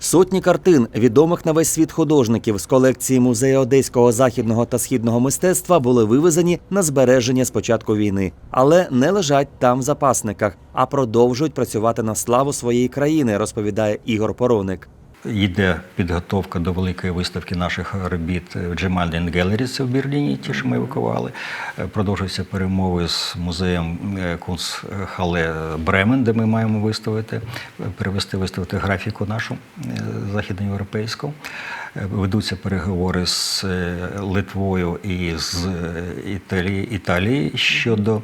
Сотні картин відомих на весь світ художників з колекції музею одеського західного та східного мистецтва були вивезені на збереження з початку війни, але не лежать там в запасниках, а продовжують працювати на славу своєї країни, розповідає Ігор Пороник. Йде підготовка до великої виставки наших робіт в Джемальден це в Берліні, ті, що ми евакували. Е, Продовжуються перемови з музеєм е, Кунстхале Бремен, де ми маємо виставити, е, перевести виставити графіку нашу західноєвропейську. Ведуться переговори з Литвою і з Італії, Італії щодо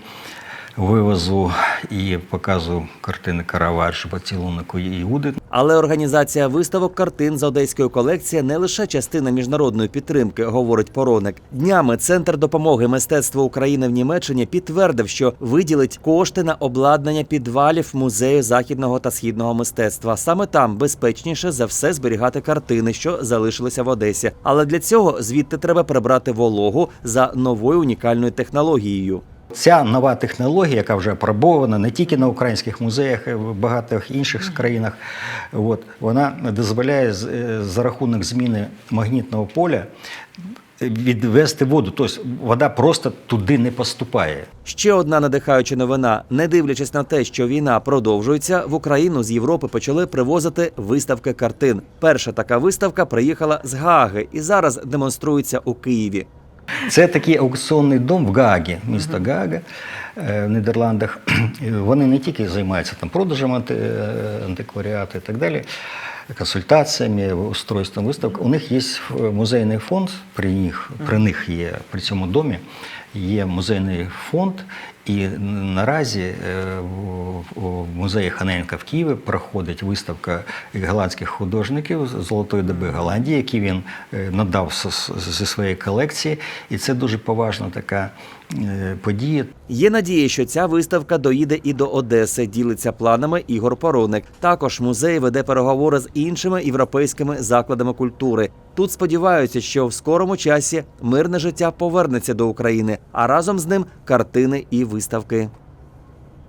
вивозу і показу картини Караваджо поцілунку Іуди. Але організація виставок картин з одеської колекції не лише частина міжнародної підтримки, говорить Пороник. Днями Центр допомоги мистецтву України в Німеччині підтвердив, що виділить кошти на обладнання підвалів музею західного та східного мистецтва. Саме там безпечніше за все зберігати картини, що залишилися в Одесі. Але для цього звідти треба прибрати вологу за новою унікальною технологією. Ця нова технологія, яка вже опробована не тільки на українських музеях, а в багатьох інших країнах, от, вона дозволяє з- е, за рахунок зміни магнітного поля відвести воду. Тобто вода просто туди не поступає. Ще одна надихаюча новина. Не дивлячись на те, що війна продовжується, в Україну з Європи почали привозити виставки картин. Перша така виставка приїхала з Гааги і зараз демонструється у Києві. Це такий аукціонний дом в Гаагі, місто Гаага е, в Нідерландах. Вони не тільки займаються там продажем е, антикваріату і так далі, консультаціями, устройством виставок. У них є е, музейний фонд, при них, при них є при цьому домі. Є музейний фонд, і наразі е, в- музеї Ханенка в Києві проходить виставка голландських художників золотої доби Голландії, які він е, надав зі своєї колекції. І це дуже поважна така е, подія. Є надія, що ця виставка доїде і до Одеси. Ділиться планами Ігор Пороник. Також музей веде переговори з іншими європейськими закладами культури. Тут сподіваються, що в скорому часі мирне життя повернеться до України, а разом з ним картини і виставки.